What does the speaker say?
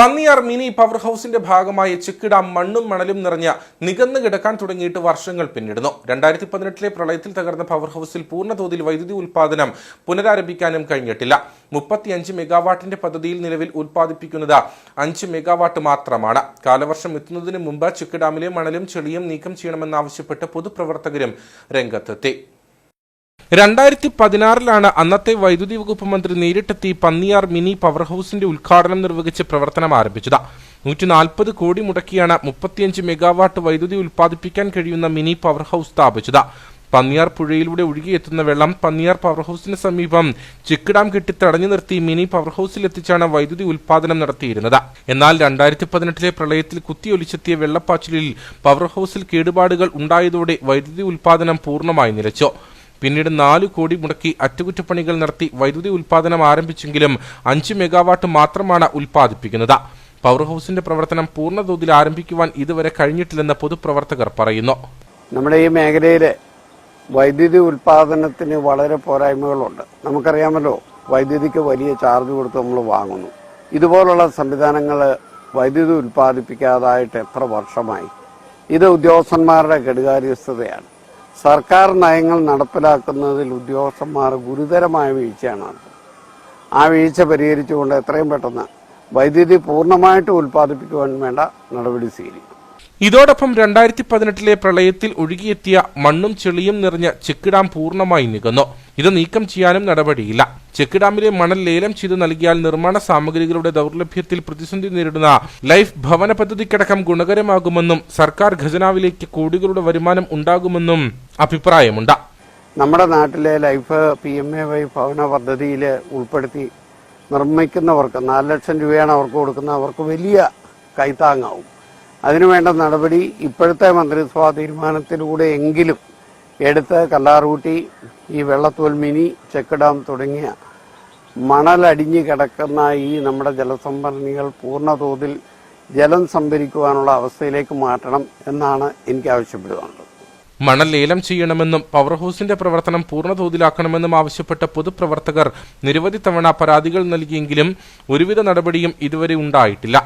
Panniyar mini power ഹൗസിന്റെ ഭാഗമായി ചെക്കിട മണ്ണും മണലും നിറഞ്ഞ നികന്നു കിടക്കാൻ തുടങ്ങിയിട്ട് വർഷങ്ങൾ പിന്നിടുന്നു. രണ്ടായിരത്തി പതിനെട്ടിലെ പ്രളയത്തിൽ തകർന്ന പവർ ഹൗസിൽ പൂർണതോതിൽ വൈദ്യുതി ഉൽപ്പാദനം പുനരാരംഭിക്കാനും കഴിഞ്ഞിട്ടില്ല. മുപ്പത്തിയഞ്ച് മെഗാവാട്ടിന്റെ പദ്ധതിയിൽ നിലവിൽ ഉൽപ്പാദിപ്പിക്കുന്നത് അഞ്ച് മെഗാവാട്ട് മാത്രമാണ്. കാലവർഷം എത്തുന്നതിന് മുമ്പ് ചെക്കിഡാമിലെ മണലും ചെളിയും നീക്കം ചെയ്യണമെന്നാവശ്യപ്പെട്ട് പൊതുപ്രവർത്തകരും രംഗത്തെത്തി. രണ്ടായിരത്തി പതിനാറിലാണ് അന്നത്തെ വൈദ്യുതി വകുപ്പ് മന്ത്രി നേരിട്ടെത്തി പന്നിയാർ മിനി പവർ ഹൗസിന്റെ ഉദ്ഘാടനം നിർവഹിച്ച് പ്രവർത്തനം ആരംഭിച്ചത്. നൂറ്റി നാൽപ്പത് കോടി മുടക്കിയാണ് മുപ്പത്തിയഞ്ച് മെഗാവാട്ട് വൈദ്യുതി ഉൽപ്പാദിപ്പിക്കാൻ കഴിയുന്ന മിനി പവർ ഹൌസ് സ്ഥാപിച്ചത്. പന്നിയാർ പുഴയിലൂടെ ഒഴുകിയെത്തുന്ന വെള്ളം പന്നിയാർ പവർ ഹൌസിന് സമീപം ചെക്ക് ഡാം കെട്ടി തടഞ്ഞു നിർത്തി മിനി പവർ ഹൗസിൽ എത്തിച്ചാണ് വൈദ്യുതി ഉൽപ്പാദനം നടത്തിയിരുന്നത്. എന്നാൽ രണ്ടായിരത്തി പതിനെട്ടിലെ പ്രളയത്തിൽ കുത്തിയൊലിച്ചെത്തിയ വെള്ളപ്പാച്ചിലിൽ പവർ ഹൌസിൽ കേടുപാടുകൾ ഉണ്ടായതോടെ വൈദ്യുതി ഉൽപ്പാദനം പൂർണമായി നിലച്ചു. പിന്നീട് നാല് കോടി മുടക്കി അറ്റകുറ്റപ്പണികൾ നടത്തി വൈദ്യുതി ഉൽപ്പാദനം ആരംഭിച്ചെങ്കിലും അഞ്ച് മെഗാവാട്ട് മാത്രമാണ് ഉൽപ്പാദിപ്പിക്കുന്നത്. പവർ ഹൗസിന്റെ പ്രവർത്തനം പൂർണതോതിൽ ആരംഭിക്കുവാൻ ഇതുവരെ കഴിഞ്ഞിട്ടില്ലെന്ന് പൊതുപ്രവർത്തകർ പറയുന്നു. നമ്മുടെ ഈ മേഖലയിലെ വൈദ്യുതി ഉൽപാദനത്തിന് വളരെ പോരായ്മകളുണ്ട്. നമുക്കറിയാമല്ലോ വൈദ്യുതിക്ക് വലിയ ചാർജ് കൊടുത്ത് നമ്മൾ വാങ്ങുന്നു. ഇതുപോലുള്ള സംവിധാനങ്ങൾ വൈദ്യുതി ഉൽപ്പാദിപ്പിക്കാതായിട്ട് എത്ര വർഷമായി? ഇത് ഉദ്യോഗസ്ഥന്മാരുടെ കെടുകാര്യസ്ഥതയാണ്. സർക്കാർ നയങ്ങൾ നടപ്പിലാക്കുന്നതിൽ ഉദ്യോഗസ്ഥന്മാർ ഗുരുതരമായ വീഴ്ചയാണ് ആ വീഴ്ച പരിഹരിച്ചുകൊണ്ട് എത്രയും പെട്ടെന്ന് വൈദ്യുതി പൂർണമായിട്ട് ഉൽപ്പാദിപ്പിക്കുവാൻ വേണ്ട നടപടി സ്വീകരിക്കും. ഇതോടൊപ്പം രണ്ടായിരത്തി പതിനെട്ടിലെ പ്രളയത്തിൽ ഒഴുകിയെത്തിയ മണ്ണും ചെളിയും നിറഞ്ഞ ചെക്ക് ഡാം പൂർണമായി നികന്നു. ഇത് നീക്കം ചെയ്യാനും നടപടിയില്ല. ചെക്ക് ഡാമിലെ മണൽ ലേലം ചെയ്തു നൽകിയാൽ നിർമ്മാണ സാമഗ്രികളുടെ ദൗർലഭ്യത്തിൽ പ്രതിസന്ധി നേരിടുന്ന ലൈഫ് ഭവന പദ്ധതിക്കടക്കം ഗുണകരമാകുമെന്നും സർക്കാർ ഖജനാവിലേക്ക് കോടികളുടെ വരുമാനം ഉണ്ടാകുമെന്നും അഭിപ്രായമുണ്ട്. നമ്മുടെ നാട്ടിലെ life P M A Y ഭവന പദ്ധതിയിൽ ഉൾപ്പെടുത്തി നിർമ്മിക്കുന്നവർക്ക് നാല് ലക്ഷം രൂപയാണ് അവർക്ക് കൊടുക്കുന്നത് അവർക്ക് വലിയ കൈത്താങ്ങാവും. അതിനുവേണ്ട നടപടി ഇപ്പോഴത്തെ മന്ത്രിസഭാ തീരുമാനത്തിലൂടെ എങ്കിലും എടുത്ത് കല്ലാറൂട്ടി ഈ വെള്ളത്തോൽ മിനി ചെക്ക് ഡാം തുടങ്ങിയ മണലടിഞ്ഞു കിടക്കുന്ന ഈ നമ്മുടെ ജലസംഭരണികൾ പൂർണ തോതിൽ ജലം സംഭരിക്കുവാനുള്ള അവസ്ഥയിലേക്ക് മാറ്റണം എന്നാണ് എനിക്ക് ആവശ്യപ്പെടുവാനുള്ളത്. മണൽ ലേലം ചെയ്യണമെന്നും പവർ ഹൗസിന്റെ പ്രവർത്തനം പൂർണതോതിലാക്കണമെന്നും ആവശ്യപ്പെട്ട പൊതുപ്രവർത്തകർ നിരവധി തവണ പരാതികൾ നൽകിയെങ്കിലും ഒരുവിധ നടപടിയും ഇതുവരെ ഉണ്ടായിട്ടില്ല.